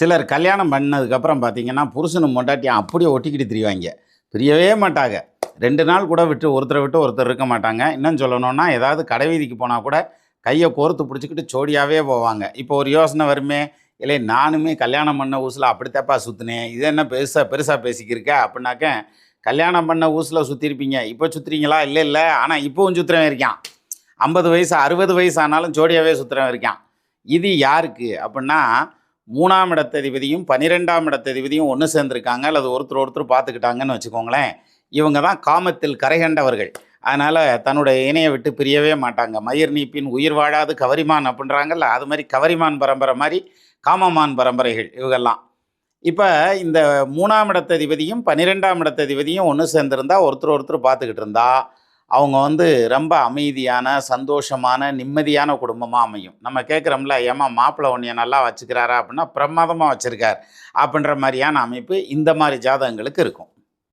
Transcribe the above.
சிலர் கல்யாணம் பண்ணதுக்கப்புறம் பார்த்தீங்கன்னா புருஷனும் மொண்டாட்டியும் அப்படியே ஒட்டிக்கிட்டு திரிவாங்க. பிரியவே மாட்டாங்க. ரெண்டு நாள் கூட விட்டு ஒருத்தரை விட்டு ஒருத்தர் இருக்க மாட்டாங்க. இன்னும் சொல்லணும்னா ஏதாவது கடை வீதிக்கு போனால் கூட கையை கோர்த்து பிடிச்சிக்கிட்டு ஜோடியாகவே போவாங்க. இப்போ ஒரு யோசனை வருமே இல்லை நானுமே கல்யாணம் பண்ண ஊசில் அப்படித்தப்பா சுற்றுனேன் இது என்ன பெருசாக பெருசாக பேசிக்கிருக்க? அப்படின்னாக்க கல்யாணம் பண்ண ஊசில் சுற்றிருப்பீங்க இப்போ சுற்றுறீங்களா இல்லை இல்லை. ஆனால் இப்போவும் சுற்றுறவன் இருக்கான். ஐம்பது வயசு அறுபது வயசு ஆனாலும் ஜோடியாகவே சுற்றுறவன் இருக்கான். இது யாருக்கு? அப்படின்னா மூணாம் இடத்ததிபதியும் பன்னிரெண்டாம் இடத்ததிபதியும் ஒன்று சேர்ந்துருக்காங்க. அல்லது ஒருத்தர் ஒருத்தர் பார்த்துக்கிட்டாங்கன்னு வச்சுக்கோங்களேன். இவங்க தான் காமத்தில் கரைகண்டவர்கள். அதனால் தன்னுடைய இணையை விட்டு பிரியவே மாட்டாங்க. மயிர் நீப்பின் உயிர் வாழாது கவரிமான் அப்படின்றாங்கல்ல? அது மாதிரி கவரிமான் பரம்பரை மாதிரி காமமான் பரம்பரைகள் இவங்கெல்லாம். இப்போ இந்த மூணாம் இடத்ததிபதியும் பன்னிரெண்டாம் இடத்ததிபதியும் ஒன்று சேர்ந்துருந்தா ஒருத்தர் ஒருத்தர் பார்த்துக்கிட்டு இருந்தா அவங்க வந்து ரொம்ப அமைதியான சந்தோஷமான நிம்மதியான குடும்பமாக அமையும். நம்ம கேட்குறோம்ல ஏமா மாப்பிள்ளை ஒன்றைய நல்லா வச்சுக்கிறாரா? அப்படின்னா பிரமாதமாக வச்சுருக்கார். அப்படின்ற மாதிரியான அமைப்பு இந்த மாதிரி ஜாதகங்களுக்கு இருக்கும்.